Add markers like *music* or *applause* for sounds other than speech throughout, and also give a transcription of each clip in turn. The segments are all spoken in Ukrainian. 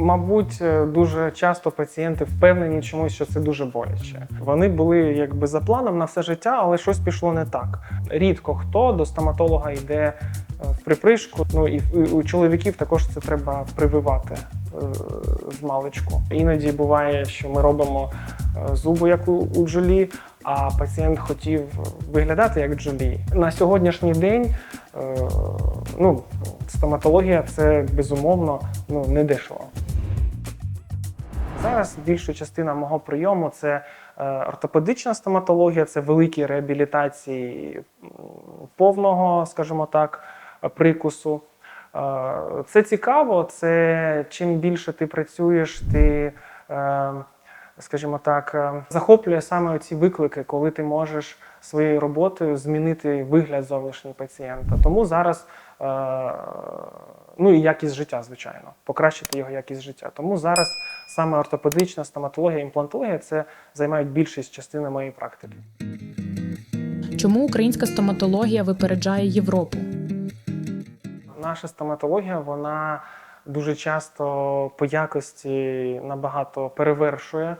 Мабуть, е, дуже часто пацієнти впевнені чомусь, що це дуже боляче. Вони були якби за планом на все життя, але щось пішло не так. Рідко хто до стоматолога йде е, в припришку. Ну і у чоловіків також це треба прививати е, з маличку. Іноді буває, що ми робимо зуби, як у, Джолі, а пацієнт хотів виглядати як Джолі. На сьогоднішній день ну, стоматологія це безумовно ну, не дешево. Зараз більша частина мого прийому це е, ортопедична стоматологія, це великі реабілітації повного, скажімо так, прикусу. Е, Це цікаво, це чим більше ти працюєш, ти, е, скажімо так, захоплює саме ці виклики, коли ти можеш своєю роботою змінити вигляд зовнішній пацієнта. Тому зараз ну і якість життя, звичайно, покращити його якість життя. Тому зараз саме ортопедична стоматологія, імплантологія це займають більшість частини моєї практики. Чому українська стоматологія випереджає Європу? Наша стоматологія вона дуже часто по якості набагато перевершує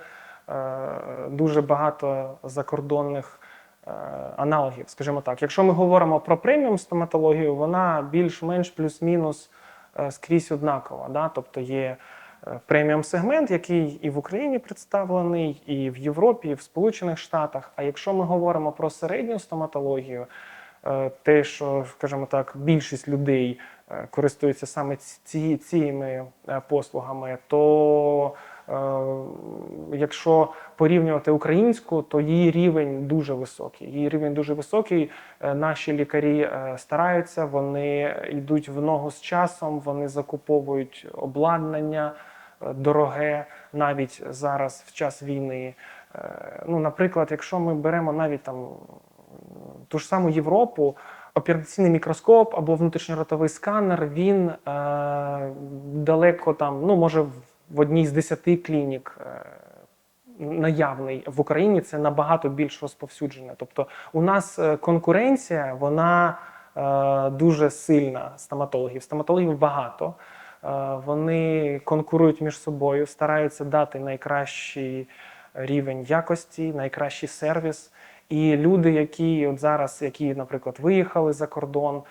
е, дуже багато закордонних е, аналогів, скажімо так. Якщо ми говоримо про преміум стоматологію, вона більш-менш плюс-мінус скрізь однакова. Да? Тобто є е, преміум сегмент, який і в Україні представлений, і в Європі, і в Сполучених Штатах. А якщо ми говоримо про середню стоматологію, е, те, що, скажімо так, більшість людей е, користуються саме ці, цими е, послугами, то е, якщо порівнювати українську, то її рівень дуже високий. Її рівень дуже високий. Е, Наші лікарі е, стараються, вони йдуть в ногу з часом, вони закуповують обладнання е, дороге навіть зараз в час війни. Е, Ну, наприклад, якщо ми беремо навіть там ту ж саму Європу, операційний мікроскоп або внутрішньоротовий сканер, він е, далеко там, ну може в- одній з десяти клінік. Е, Наявний в Україні це набагато більш розповсюджене. Тобто, у нас е, конкуренція, вона е, дуже сильна стоматологів. Стоматологів багато. Е, вони конкурують між собою, стараються дати найкращий рівень якості, найкращий сервіс. І люди, які от зараз, які, наприклад, виїхали за кордон,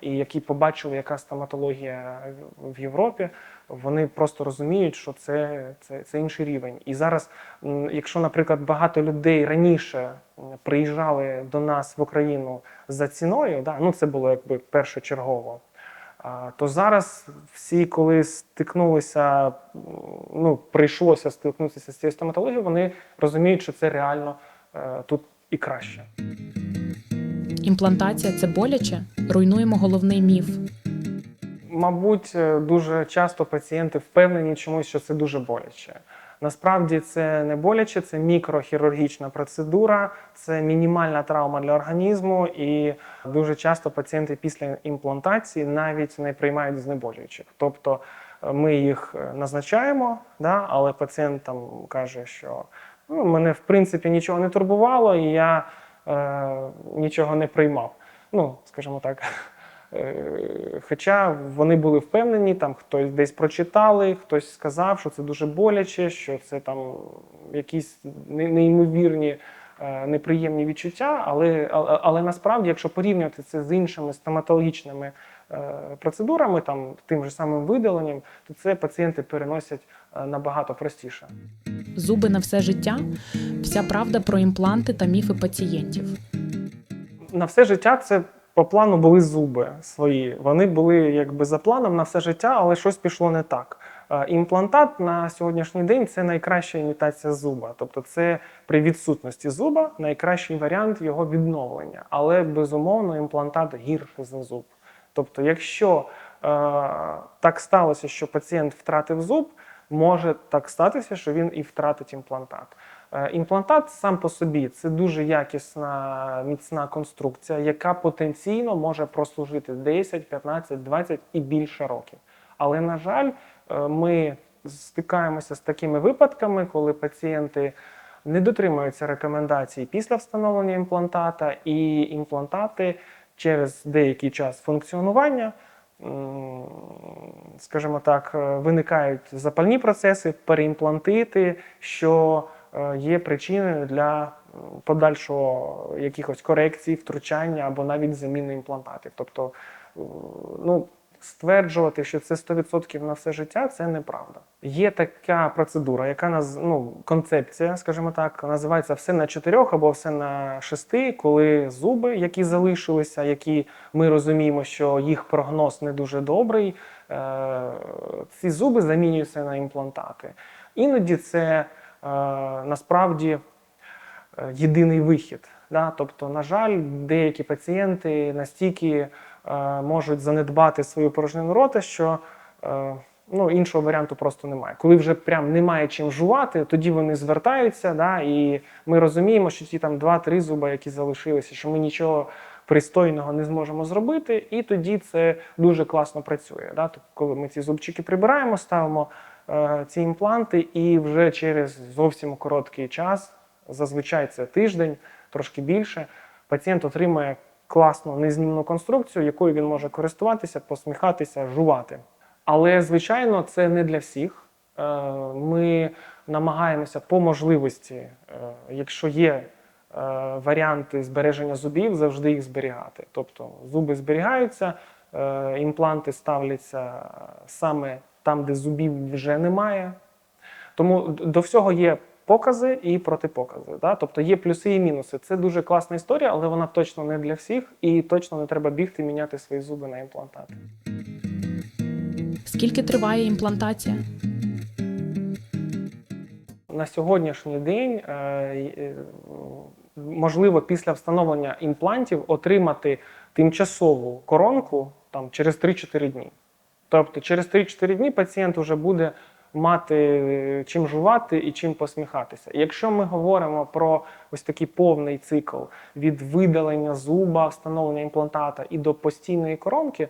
і які побачили, яка стоматологія в Європі, вони просто розуміють, що це, це, це інший рівень. І зараз, якщо, наприклад, багато людей раніше приїжджали до нас в Україну за ціною, да, ну це було якби першочергово. То зараз всі, коли стикнулися, ну прийшлося стикнутися з цією стоматологією, вони розуміють, що це реально тут і краще. Імплантація це боляче? Руйнуємо головний міф. Мабуть, е, дуже часто пацієнти впевнені чомусь, що це дуже боляче. Насправді це не боляче, це мікрохірургічна процедура, це мінімальна травма для організму, і дуже часто пацієнти після імплантації навіть не приймають знеболюючих. Тобто е, ми їх е, назначаємо, да, але пацієнт там каже, що ну, мене в принципі нічого не турбувало, і я е, нічого не приймав. Ну, скажімо так. *laughs* Е, Хоча вони були впевнені, там хтось десь прочитали, хтось сказав, що це дуже боляче, що це там якісь неймовірні е, неприємні відчуття. Але, але, але насправді, якщо порівнювати це з іншими стоматологічними е, процедурами, там тим же самим видаленням, то це пацієнти переносять набагато простіше. Зуби на все життя. Вся правда про імпланти та міфи пацієнтів. на все життя це по плану були зуби свої. Вони були якби за планом на все життя, але щось пішло не так. Е, Імплантат на сьогоднішній день це найкраща імітація зуба. Тобто, це при відсутності зуба найкращий варіант його відновлення. Але безумовно імплантат гірше за зуб. Тобто, якщо е, так сталося, що пацієнт втратив зуб, може так статися, що він і втратить імплантат. Е, Імплантат сам по собі це дуже якісна міцна конструкція, яка потенційно може прослужити 10, 15, 20 і більше років. Але, на жаль, е, ми стикаємося з такими випадками, коли пацієнти не дотримуються рекомендацій після встановлення імплантата, і імплантати через деякий час функціонування скажімо так, е, виникають запальні процеси, переімплантити, що е, є причиною для подальшого якихось корекцій, втручання або навіть заміни імплантатів. Тобто, е, ну, стверджувати, що це 100% на все життя, це неправда. Є така процедура, яка наз... ну, концепція, скажімо так, називається все на чотирьох або все на шести, коли зуби, які залишилися, які ми розуміємо, що їх прогноз не дуже добрий, е... ці зуби замінюються на імплантати. Іноді це е... насправді е, єдиний вихід. Да? Тобто, на жаль, деякі пацієнти настільки можуть занедбати свою порожнину рота, що е, ну, іншого варіанту просто немає. Коли вже прям немає чим жувати, тоді вони звертаються, да? і ми розуміємо, що ті там 2-3 зуба, які залишилися, що ми нічого пристойного не зможемо зробити, і тоді це дуже класно працює. Да? Тобто, коли ми ці зубчики прибираємо, ставимо е, ці імпланти, і вже через зовсім короткий час, зазвичай це тиждень, трошки більше, пацієнт отримує класну незнімну конструкцію, якою він може користуватися, посміхатися, жувати. Але, звичайно, це не для всіх. Е, Ми намагаємося по можливості, е, якщо є е, варіанти збереження зубів, завжди їх зберігати. Тобто зуби зберігаються, імпланти ставляться саме там, де зубів вже немає. Тому до всього є покази і протипокази. Да? Тобто є плюси і мінуси. Це дуже класна історія, але вона точно не для всіх, і точно не треба бігти міняти свої зуби на імплантати. Скільки триває імплантація? На сьогоднішній день е, е, можливо після встановлення імплантів отримати тимчасову коронку там, через 3-4 дні. Тобто через 3-4 дні пацієнт вже буде мати чим жувати і чим посміхатися. Якщо ми говоримо про ось такий повний цикл від видалення зуба, встановлення імплантата і до постійної коронки,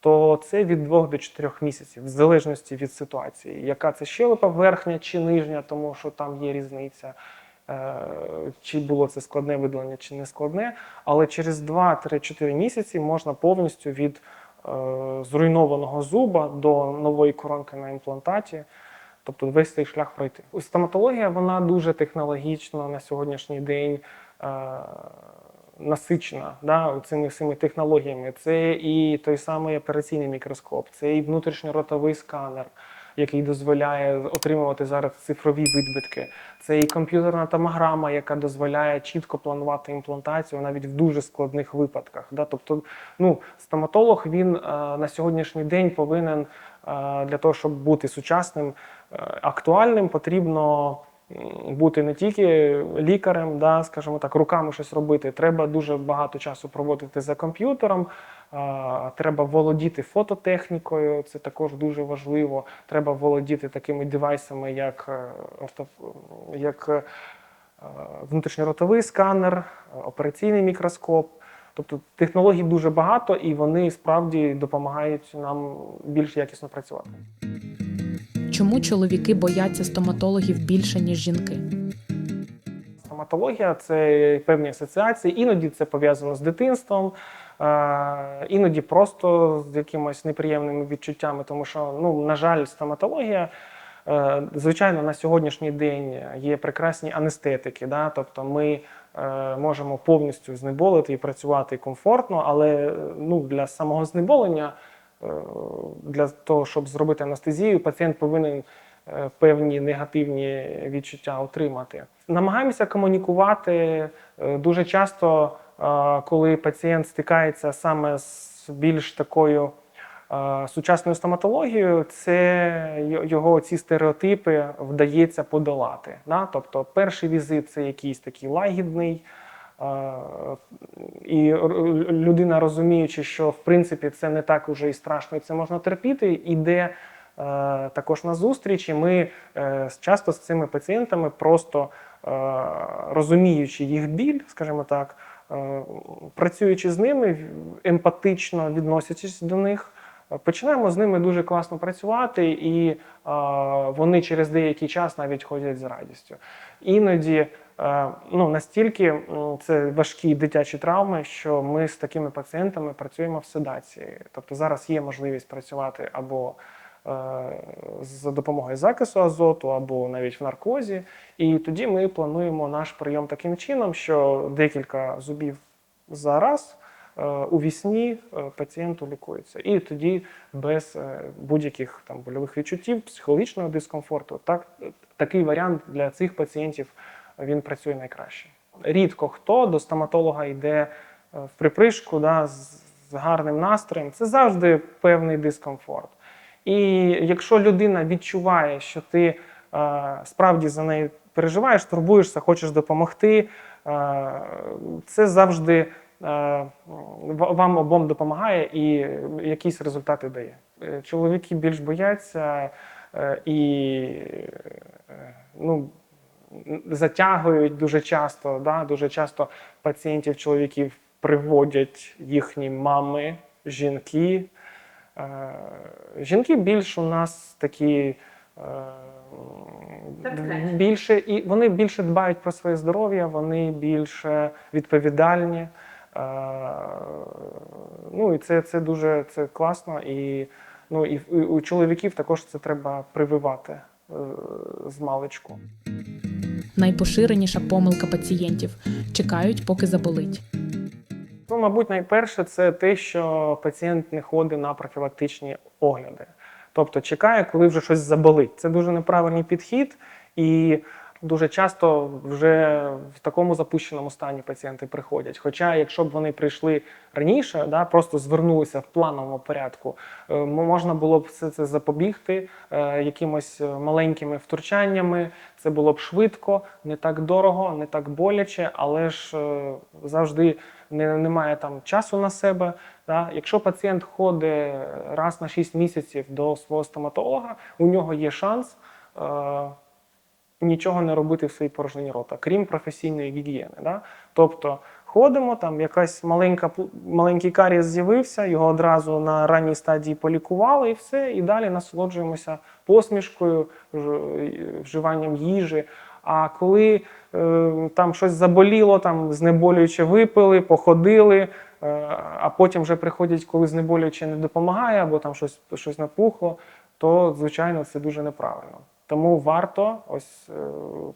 то це від 2 до 4 місяців, в залежності від ситуації, яка це щелепа, верхня чи нижня, тому що там є різниця. е, Чи було це складне видалення, чи не складне, але через 2-4 місяці можна повністю від е, зруйнованого зуба до нової коронки на імплантаті, тобто весь цей шлях пройти. Ось Стоматологія вона дуже технологічно на сьогоднішній день е, насичена да, цими всіми технологіями. Це і той самий операційний мікроскоп, це і внутрішньоротовий сканер, який дозволяє отримувати зараз цифрові відбитки. Це і комп'ютерна томограма, яка дозволяє чітко планувати імплантацію навіть в дуже складних випадках. Да? Тобто, ну, стоматолог він е, на сьогоднішній день повинен е, для того, щоб бути сучасним, актуальним, потрібно бути не тільки лікарем, да, скажімо так, руками щось робити. Треба дуже багато часу проводити за комп'ютером. е, Треба володіти фототехнікою, це також дуже важливо. Треба володіти такими девайсами, як, е, як е, внутрішньоротовий сканер, е, операційний мікроскоп. Тобто технологій дуже багато, і вони справді допомагають нам більш якісно працювати. Чому чоловіки бояться стоматологів більше, ніж жінки? Стоматологія це певні асоціації, іноді це пов'язано з дитинством, е, іноді просто з якимось неприємними відчуттями, тому що, ну, на жаль, стоматологія. е, Звичайно, на сьогоднішній день є прекрасні анестетики, да? тобто ми е, можемо повністю знеболити і працювати комфортно, але ну, для самого знеболення, для того, щоб зробити анестезію, пацієнт повинен е, певні негативні відчуття отримати. Намагаємося комунікувати е, дуже часто, е, коли пацієнт стикається саме з більш такою е, сучасною стоматологією, це його ці стереотипи вдається подолати. Да? Тобто, перший візит це якийсь такий лагідний. І людина, розуміючи, що в принципі це не так уже і страшно, і це можна терпіти, іде е, також на зустрічі. Ми е, часто з цими пацієнтами просто е, розуміючи їх біль, скажімо так, працюючи з ними, емпатично відносячись до них, Починаємо з ними дуже класно працювати, і е, вони через деякий час навіть ходять з радістю. Іноді ну, настільки це важкі дитячі травми, що ми з такими пацієнтами працюємо в седації. Тобто зараз є можливість працювати або е, за допомогою закису азоту, або навіть в наркозі. І тоді ми плануємо наш прийом таким чином, що декілька зубів за раз е, у вісні е, пацієнту лікується. І тоді без е, будь-яких там больових відчуттів, психологічного дискомфорту. Так, такий варіант для цих пацієнтів він працює найкраще. Рідко хто до стоматолога йде е, в припришку да, з, гарним настроєм. Це завжди певний дискомфорт. І якщо людина відчуває, що ти е, справді за нею переживаєш, турбуєшся, хочеш допомогти, е, це завжди вам обом допомагає і якісь результати дає. Чоловіки більш бояться і ну, затягують дуже часто. Да? Дуже часто пацієнтів чоловіків приводять їхні мами, жінки. Е, Жінки більш у нас такі. е, Більше і вони більше дбають про своє здоров'я, вони більше відповідальні. Е, Ну і це, це дуже це класно. І, ну, і, у чоловіків також це треба прививати з маличку. Найпоширеніша помилка пацієнтів чекають, поки заболить. Ну, мабуть, найперше це те, що пацієнт не ходить на профілактичні огляди. Тобто чекає, коли вже щось заболить. Це дуже неправильний підхід, і дуже часто вже в такому запущеному стані пацієнти приходять. Хоча, якщо б вони прийшли раніше, да, просто звернулися в плановому порядку, е, можна було б все це запобігти е, якимось е, маленькими втручаннями. Це було б швидко, не так дорого, не так боляче, але ж завжди не, немає там часу на себе. Да? Якщо пацієнт ходить раз на 6 місяців до свого стоматолога, у нього є шанс нічого не робити в своїй порожнині рота, крім професійної гігієни. Да? Тобто ходимо, там якась маленька, маленький карієс з'явився, його одразу на ранній стадії полікували і все, і далі насолоджуємося посмішкою, вживанням їжі. А коли е, там щось заболіло, там знеболююче випили, походили, е, а потім вже приходять, коли знеболююче не допомагає, або там щось, щось напухло, то звичайно це дуже неправильно. Тому варто ось е,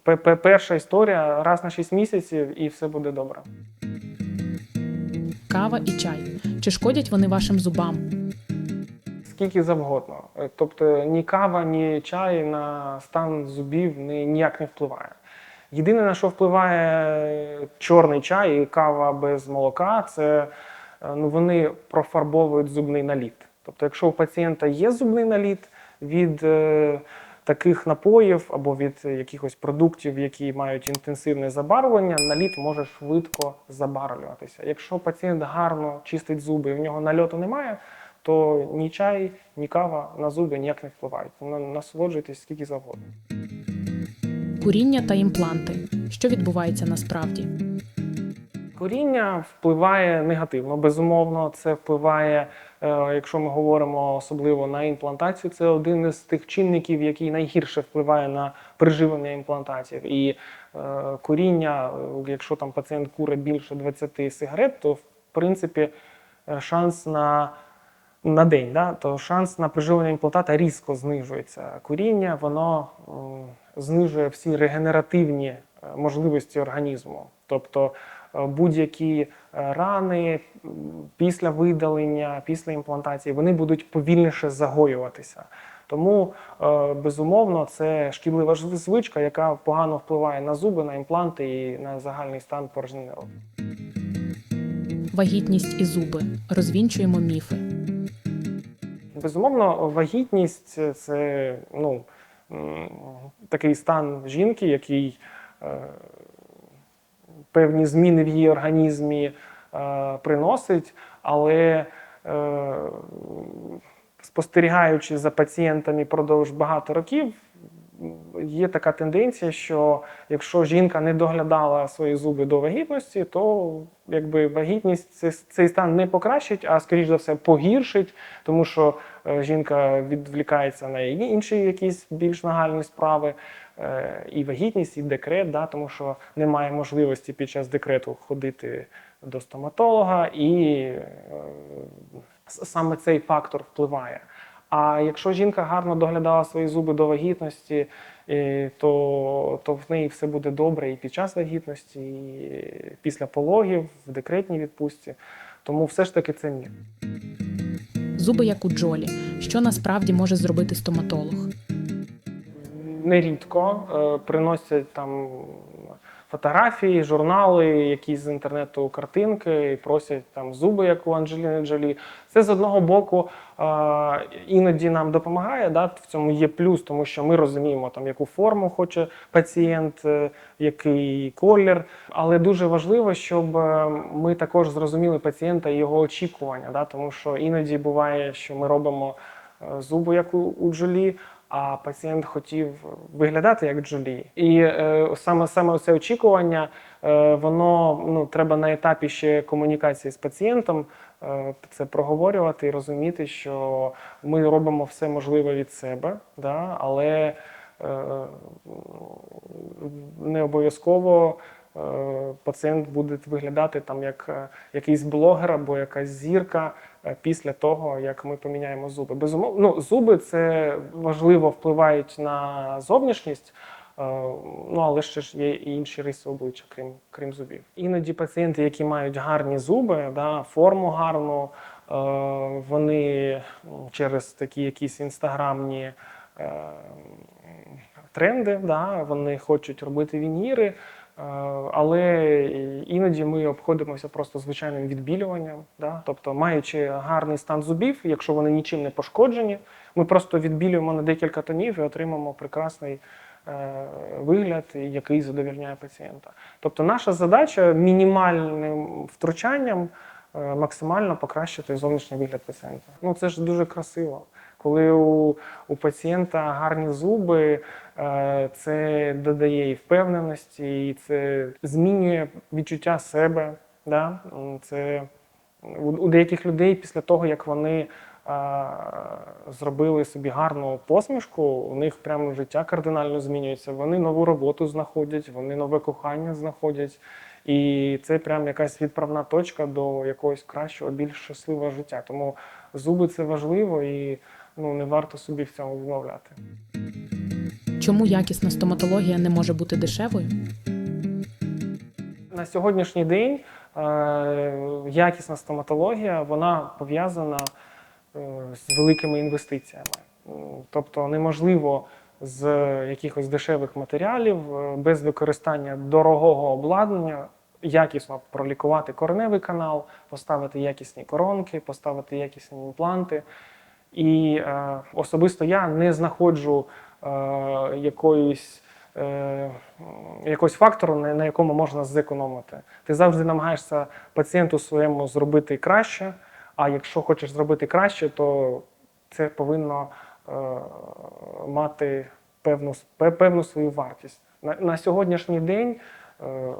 пе- пе- перша історія раз на 6 місяців, і все буде добре. Кава і чай. Чи шкодять вони вашим зубам? Скільки завгодно. Е, Тобто ні кава, ні чай на стан зубів ніяк не впливає. Єдине, на що впливає чорний чай і кава без молока, це е, ну, вони профарбовують зубний наліт. Тобто, якщо у пацієнта є зубний наліт від е, таких напоїв або від якихось продуктів, які мають інтенсивне забарвлення, наліт може швидко забарвлюватися. Якщо пацієнт гарно чистить зуби і в нього нальоту немає, то ні чай, ні кава на зуби ніяк не впливають. На- Насолоджуйтесь скільки завгодно. Куріння та імпланти. Що відбувається насправді? Куріння впливає негативно, безумовно. Це впливає, е, якщо ми говоримо особливо на імплантацію, це один із тих чинників, який найгірше впливає на приживлення імплантатів. І е, куріння, е, якщо там пацієнт курить більше 20 сигарет, то в принципі шанс на на день, да, то шанс на приживлення імплантата різко знижується. Куріння воно знижує всі регенеративні можливості організму. Тобто будь-які е, рани після видалення, після імплантації, вони будуть повільніше загоюватися. Тому, е, безумовно, це шкідлива звичка, яка погано впливає на зуби, на імпланти і на загальний стан порожнини. Вагітність і зуби. Розвінчуємо міфи. Безумовно, вагітність це ну, такий стан жінки, який е, певні зміни в її організмі е, приносить, але е, спостерігаючи за пацієнтами продовж багато років, є така тенденція, що якщо жінка не доглядала свої зуби до вагітності, то якби вагітність це- цей стан не покращить, а скоріш за все погіршить, тому що е, жінка відвлікається на інші якісь більш нагальні справи, і вагітність, і декрет, да, тому що немає можливості під час декрету ходити до стоматолога, і е, саме цей фактор впливає. А якщо жінка гарно доглядала свої зуби до вагітності, е, то, то в неї все буде добре і під час вагітності, і після пологів, в декретній відпустці. Тому все ж таки це мір. Зуби як у Джолі. Що насправді може зробити стоматолог? Нерідко е, приносять там фотографії, журнали, якісь з інтернету картинки і просять там зуби, як у Анджеліни Джолі. Це з одного боку е, іноді нам допомагає. Да? В цьому є плюс, тому що ми розуміємо, там, яку форму хоче пацієнт, е, який колір. Але дуже важливо, щоб ми також зрозуміли пацієнта і його очікування, да? тому що іноді буває, що ми робимо зуби, як у, у Джолі, а пацієнт хотів виглядати як Джолі. І е, саме саме це очікування, е, воно ну, треба на етапі ще комунікації з пацієнтом е, це проговорювати і розуміти, що ми робимо все можливе від себе, да, але е, не обов'язково. Е, Пацієнт буде виглядати там як е, якийсь блогер або якась зірка е, після того, як ми поміняємо зуби. Безумовно, ну, зуби це важливо впливають на зовнішність, ну але ще ж є і інші риси обличчя, крім, крім зубів. Іноді пацієнти, які мають гарні зуби, да, форму гарну, вони через такі якісь інстаграмні. Тренди, да, вони хочуть робити вініри, але іноді ми обходимося просто звичайним відбілюванням. Да? Тобто, маючи гарний стан зубів, якщо вони нічим не пошкоджені, ми просто відбілюємо на декілька тонів і отримаємо прекрасний е, вигляд, який задовільняє пацієнта. Тобто, наша задача мінімальним втручанням е, максимально покращити зовнішній вигляд пацієнта. Ну це ж дуже красиво. Коли у, у пацієнта гарні зуби, е, це додає і впевненості, і це змінює відчуття себе. Да? Це у, деяких людей після того, як вони е, зробили собі гарну посмішку, у них прямо життя кардинально змінюється. Вони нову роботу знаходять, вони нове кохання знаходять. І це прям якась відправна точка до якогось кращого, більш щасливого життя. Тому зуби це важливо і ну, не варто собі в цьому відмовляти. Чому якісна стоматологія не може бути дешевою? На сьогоднішній день е, якісна стоматологія вона пов'язана е, з великими інвестиціями. Тобто неможливо з якихось дешевих матеріалів е, без використання дорогого обладнання якісно пролікувати кореневий канал, поставити якісні коронки, поставити якісні імпланти. І е, особисто я не знаходжу е, якоїсь, е, якогось фактору, на, якому можна зекономити. Ти завжди намагаєшся пацієнту своєму зробити краще, а якщо хочеш зробити краще, то це повинно е, мати певну, певну свою вартість. На, на сьогоднішній день е,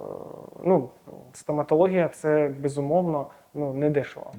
ну, стоматологія це безумовно ну, не дешево.